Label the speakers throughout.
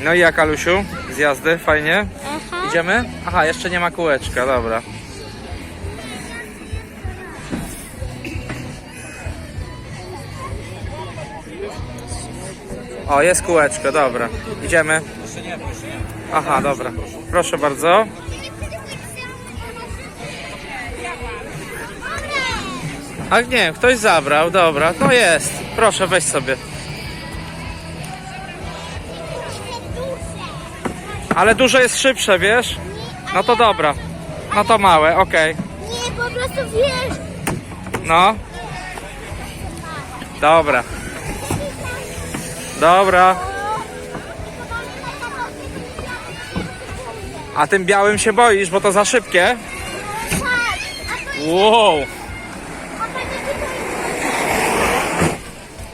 Speaker 1: No i jak, Alusiu? Z jazdy? Fajnie?
Speaker 2: Aha.
Speaker 1: Idziemy? Aha, jeszcze nie ma kółeczka, dobra. O, jest kółeczko, dobra. Idziemy. Aha, dobra. Proszę bardzo. A nie, ktoś zabrał, dobra, to jest. Proszę, weź sobie. Ale duże jest szybsze, wiesz? No to dobra. No to małe, okej.
Speaker 2: Nie, po prostu wiesz.
Speaker 1: No. Dobra. Dobra. A tym białym się boisz, bo to za szybkie?
Speaker 2: Tak, a to
Speaker 1: Wow.
Speaker 2: tutaj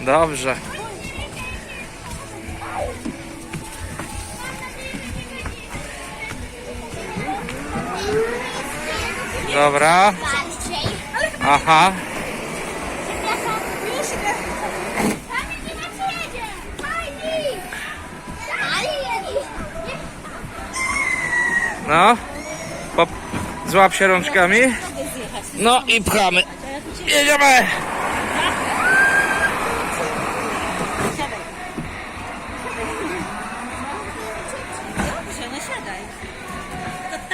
Speaker 1: Dobrze.
Speaker 2: Ale jedzie.
Speaker 1: No. Pop. Złap się rączkami. No i pchamy. Jedziemy.